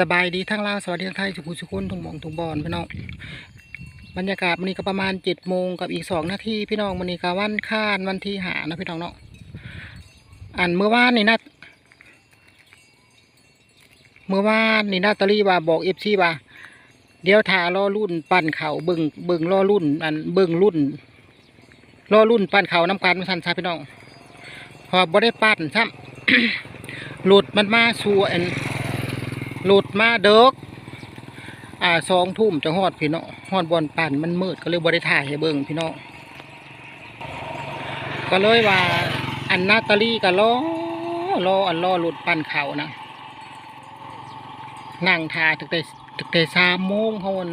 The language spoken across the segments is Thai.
สบายดีทั้งลาวสวัสดีทั้งไทยสุขุสุขุนทุงหมองทุงบอนพี่น้องบรรยากาศวันนี้ก็ประมาณเจ็ดโมงกับอีกสองนาทีพี่น้องวันนี้ก็วันค้านวันที่หานะพี่น้องเนาะอันเมื่อวานนี่นะเมื่อวานนี่นาตาลีว่าบอกเอฟซีว่าเดี๋ยวทารอรุ่นปั่นเขาเบิ่งเบิ่งรอรุ่น อันเบิ่งรุ่นรอรุ่นปั่นเขาน้ำกันมาสันซาพี่น้องพอบ่ได้ปั่นซ้ำหลุดมันมาสู่อัน หลุดมาเด็กอ่าสองทุ่มจะฮอดพี่น้องฮอดบอลปั่นมันมืดก็เลยบริถ่ายให้เบิ่งพี่น้องก็เลยว่าอันนาตาลีก็รอรออันรอหลุดปั่นเขานะนั่งท่าถึงแต่ถึงแต่สามโมงเขามัน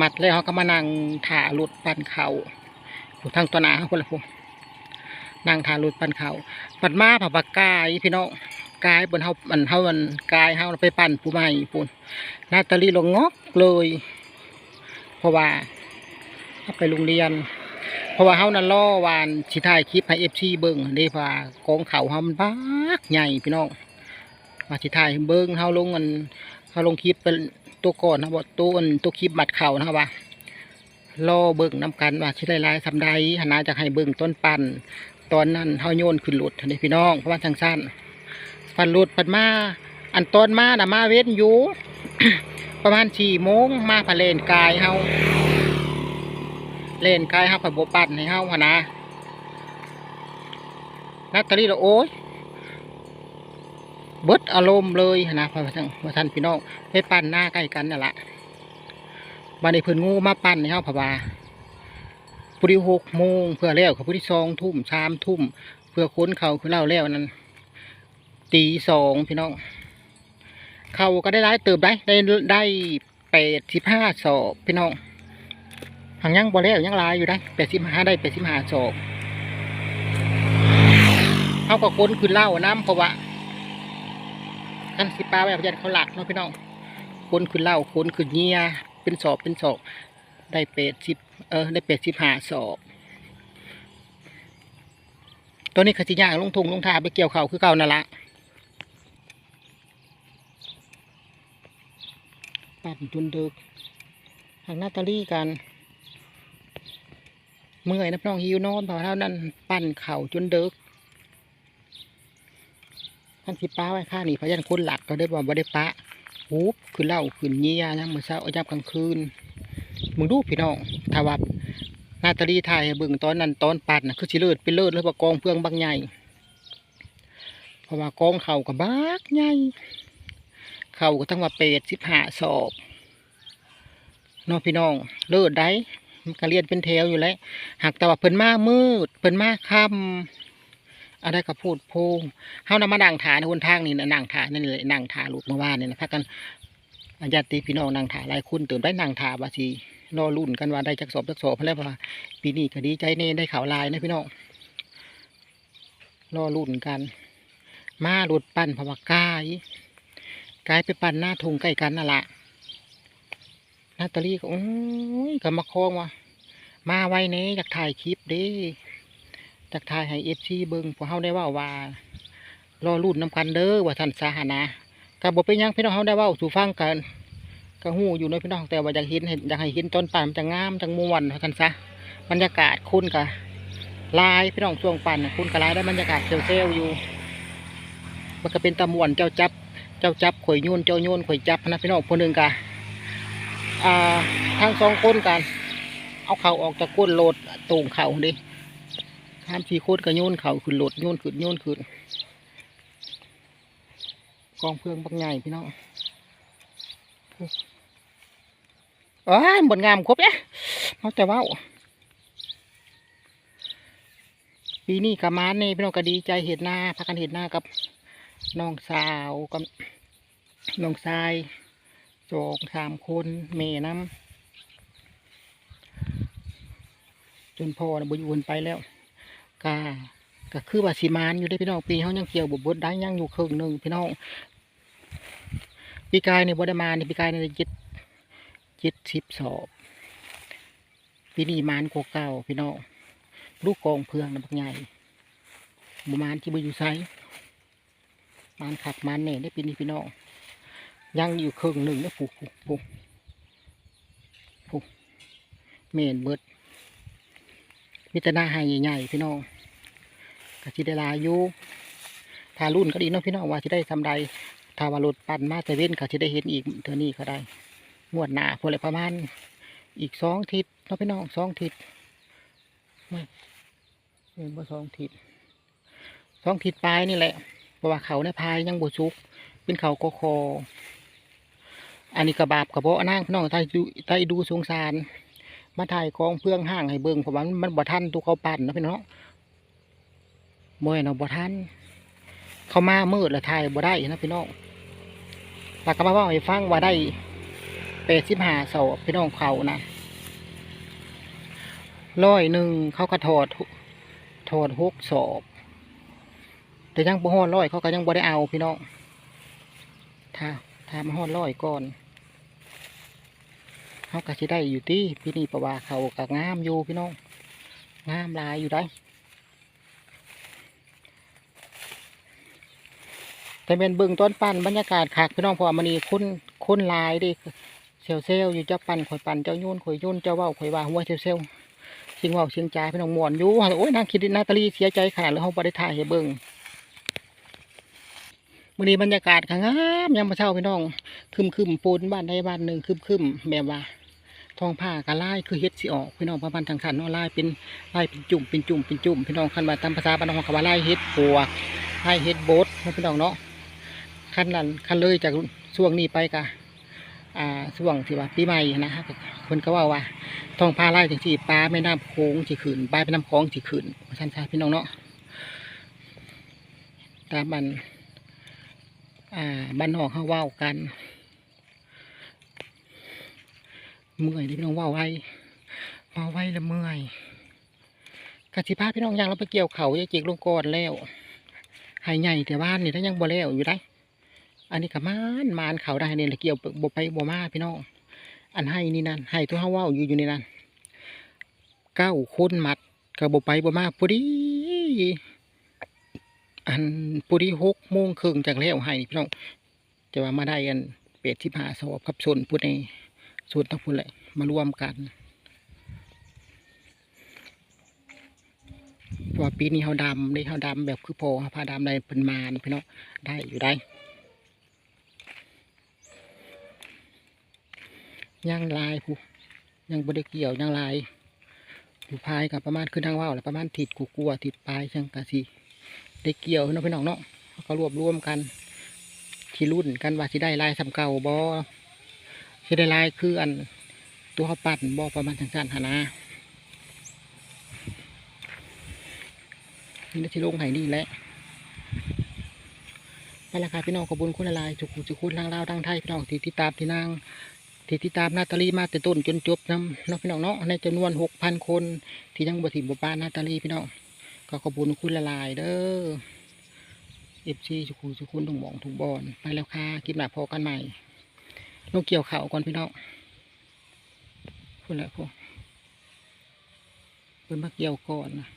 มัดแล้วเขาก็มานั่งท่าหลุดปั่นเขาอยู่ทางตัวหนาเขาคนละพวกนั่งท่าหลุดปั่นเขาปัดมาผับปากกายพี่น้อง กายบนเฮามันเฮามันกายเฮาไปปั่นผู้ใหม่ปุ่นนาตาลีลงงอกเลย เพราะว่าไปโรงเรียน เพราะว่าเฮานั่นล่อวานสิถ่ายคลิปให้ FC เบิ่งเด้เพราะว่ากองเขาเฮามันบักใหญ่พี่น้องว่าสิถ่ายเบิ่งเฮาลงมันเฮาลงคลิปเป็นตัวก่อนนะบ่ตัวอันตัวคลิปมัดเข่านะครับว่าล่อเบิ่งนํกันว่าสิได้หลายสำใดหนหนาจะให้เบิ่งต้นปั่นตอนนั้นเฮาโยนขึ้นรถเด้พี่น้องเพราะว่าทางสั้น ปันหลุดปันมา อันตอนมาน่ะมาเว้นอยู่ ประมาณสี่โมงมาผาเลนกายเฮาเลนกายเฮาผัดบปั่นให้เฮาหนนะนัตตาลีละโอ้ยเบิดอารมณ์เลยนะพระท่านพระท่านพี่น้องไปปั่นหน้าใกล้กันนั่แหละบันในเพิ่นงูมาปั่นให้เฮาผบาปุริหกโมงเพื่อแล้วกับปุริสองทุ่มสามทุ่ม เพื่อค้นเขาคือเล่าแล้วนั้น ตีสองพี่น้อง เขาก็ได้ร้ายเติบได้ได้ได้แปดสิบห้าศอกพี่น้องหางยังบ่แล้วยังลายอยู่ได้แปดสิบห้าได้แปดสิบห้าศอกเขาก็ค้นขึ้นเหล่าน้ำเพราะว่าท่านสิปลาแบบยันเขาหลักเนาะพี่น้องค้นขึ้นเหล่าค้นขึ้นเงียเป็นศอกเป็นศอกได้แปดสิบเออได้แปดสิบห้าศอกตัวนี้ขจิย่างลงทุงลงทาไปเกี่ยวเขาคือเก่านั่นละ ปั่นจนดึกหางนาตาลีกัน เมื่อยนะพี่น้องหิวนอนเพอเท่านั้น ปั่นเข่าจนดึกท่านสิป้าไว้ข้านี่พยันคนหลักก็ได้บอกว่าได้ปะหูบคือเล่าขึ้นเยี่ยนะมือเช้าอายับกลางคืน มึงดูพี่น้องถ้าว่านาตาลีถ่ายเบิ่งตอนนั้นตอนปั่นนะคือสิเลิศเป็นเลิศเลยว่ากองเพื่องบางใหญ่เพราะว่ากองเข่ากับบักใหญ่ เขาก็ตั้งว่าเป็ดสิบห้าสอบน้องพี่น้องเลิศได้มันก็เรียนเป็นแถวอยู่แล้วหากแต่ว่าเพิ่นมามืดเพิ่นมาค่ำอะไรก็พูดโพงเฮานำมานั่งถาในหนทางนี่นะนั่งถานั่นเลยนั่งถาลูกเมื่อวานเนี่ยนะพักกันญาติพี่น้องนั่งถาหลายคุณตื่นได้นั่งถาว่าสิรอรุ่นกันว่าได้จักสอบจักสอบเพราะแล้วว่าปีนี้ก็ดีใจเน่ได้ข่าวลายนะพี่น้องรอรุ่นกัน มาหลุดปั่นพะวากาย กลายไปปั่นหน้าทงใกล้กันนั่นแหละนาตาลีก็โอ้ยก็มาคล้องว่ามาไว้เนี้อยากถ่ายคลิปเด้อยากถ่ายให้เอฟซีเบิ้งพวกเขาได้ว่าว่ารอรุ่นน้ำกันเด้อว่าท่านสาหานะกับบเป็นยังพี่น้องเขาได้ว่าสู่ฟังกันก็หูอยู่เนพี่น้องแต่ว่าอยากเห็นอยากให้เห็นต้นป่านมันจะงามจังม่วนท่านซะบรรยากาศคุณกะลายพี่น้องช่วงปั่นคุณกะลายได้บรรยากาศเซลล์อยู่มันก็เป็นตะมวนเจ้าจับ เจ้าจับข่อยโยนเจ้าโยนข่อยจับนะพี่น้องคนหนึ่งกันอ่างสองคนกัน เอาเข่าออกจากก้นโหลดตูงเข่าดิข้ามสี่คนก็โยนเข่าขึ้นโหลดโยนขึ้นโยนขึ้นกองเพลิงบางใหญ่พี่น้องเอ้ยบนงามครบเนี่ยเขาแต่ว่าปีนี้กับมานนี่พี่น้องก็ดีใจเห็นหน้าพักกันเห็นหน้ากับน้องสาวกับ น้องชายสองสามคนเมน้ำจนพ่อนะบอยู่คนไปแล้วกาก็คือว่าสีมานอยู่ได้พี่น้องปีเขายังเกี่ยวบุบดได้ยังอยู่ครึ่งหนึ่งพี่น้องปีกายในบดมาในปีกายในจ็ดเจ็ดสิบสอบปีนี้มานกว่าเก่าพี่น้องลูกกองเพืองนะพวกใหญ่บุมานที่บุอยู่ไซมันขัดมันเน่ได้ปีนี้พี่น้อง ยังอยู่ครึ่งหนึ่งนะผูกผูกผูกผูกเมนเบิดมีแต่หน้าหายใหญ่ๆพี่น้องก็สิได้ลายอยู่ถารุ่นก็ดีเนาะพี่น้องว่าสิได้ทำใดถาวารถปั่นมาแต่เว้นก็สิได้เห็นอีกเท่านี้ก็ได้งวดหน้าพอเลยประมาณอีกสองทิศเนาะพี่น้องสองทิศไม่เห็นว่าสองทิศสองทิศปลายนี่แหละเพราะว่าเขาในพายยังบวชุก เป็นเขาโกอค อันนี้กระบาบกระเพาะนั่งพี่น้องใต้ดูใต้ดูสงสาร มาถ่ายกองเพื่องห้างให้เบิ่งเพราะว่ามันมันบ่ทันตัวเขาปั่นนะพี่น้องมวยเนาะบ่ทันเขามามืดแล้วถ่ายบ่ได้นะพี่น้องแล้วก็มาเว่าให้ฟังว่าได้แปดสิบห้าสอบพี่น้องเขานะร้อยหนึ่งเขาก็ถอดถอดหกสอบแต่ยังบ่ฮอดร้อยเขาก็ยังบ่ได้เอาพี่น้องถ้าถ้ามาฮอดร้อยก่อน เขาก็สิได้อยู่ที่พี่นี่ประว่าเขาก็งามอยู่พี่น้องงามลายอยู่ได้แต่เป็นเบิ่งต้นปั้นบรรยากาศคักพี่น้องพอมันนี่คุ้นคุ้นลายดิเซลเซลอยู่เจ้าปั่นข่อยปั่นเจ้าโยนข่อยโยนเจ้าเว้าข่อยว่าหัวเซลเซลเสียงเว้าเสียงจาพี่น้องมวนอยู่โอ้ยนางคิดนาตาลีเสียใจขนาดเลยเฮาบ่ได้ถ่ายให้เบิ่งมื้อนี้บรรยากาศก็งามยามมื้อเช้าพี่น้องคึมคึมปูนบ้านใดบ้านหนึ่งคึมคึมแบบว่า ท้องผ้าก็ลายคือเฮ็ดสิออกพี่น้องประมาณทางขันเนาะลายเป็นไลายเป็นจุ่มเป็นจุ่มเป็นจุ่มพี่น้องคันว่าตามภาษาบ้านน้องเขาว่าลายเฮ็ดปัวกลายเฮ็ดโบดเนาะพี่น้องเนาะคันนั้นคันเลยจากช่วงนี้ไปก็อ่าช่วงที่ว่าปีใหม่นะฮะคนก็ว่าว่าท้องพาไล่จังสี่ปลาแม่น้ำโขงสิขืนปลาแม่น้ำคลองสิขืนท่านชายพี่น้องเนาะตามบันอ่าบ้านนอกเขาว้ากัน เมื่อยเด้อพี่น้องว่าไว้เว่าไว้ล้วเมื่อยกะสิพาพี่น้องยังเราไปเกี่ยวเขาจะจิกลงกอนแล้วใหายใหญ่แต่บ้านนี่ถ้ายังบ่แล้วอยู่ได้ อันนี้ก็มานมานเขาได้เนี่ยเกี่ยวบ่ไปบ่มาพี่น้องอันให้นี่นั่นให้ตัวเฮาว้าอยู่อยู่ในนั้นเก้าคนมัดก็บ่ไปบ่มาพอดีอันพอดีหกโมงครึ่งจากแล้วให้พี่น้องจะว่ามาได้อันเป็ดที่ผาสอบกับส่วนพูดใน ส่วนทั้งพูเลยมารวมกันพราะว่าปีนี้เฮาดำได้เฮาดำแบบคือพอเฮาพาดำได้เป็นมานพี่น้องได้อยู่ได้ย่างลายผู้ยังบริเกี่ยวย่างลายอยู่พายกับประมาณขึ้นทางว่าวแหละประมาณถิดกูกลัวถิดปลายช่างกะสิได้เกี่ยวเนาะพี่น้องเนาะเขาก็รวบรวมกันที่รุ่นกันว่าสิได้ลายสำเก่าบอ สิได้ลายคืออันตัวเขาปั่นบอประมาณทางการหานานี่นะที่ลงไห้นี่แหละไปละค่ะพี่น้องขอบุญคุณละลายจุกุจุกุนทางลาวทางไทยพี่น้องที่ติดตามที่นางที่ติดตามนาตาลีมาแต่ต้นจนจบนำเนาะพี่น้องเนาะในจำนวนหกพันคน ที่ยังบ่ถิ่มบ่ปานนาตาลีพี่น้องก็ขอบคุญคุณละลายเด้อเอฟซีสุขุสุขุนทุกหมองทุกบอนไปแล้วค่ะกินแบบพอกันใหม่ ลงเกี่ยวเข่าก่อนพี่น้องพูดแล้วพวกเป็นมาเกี่ยวก่อนนะ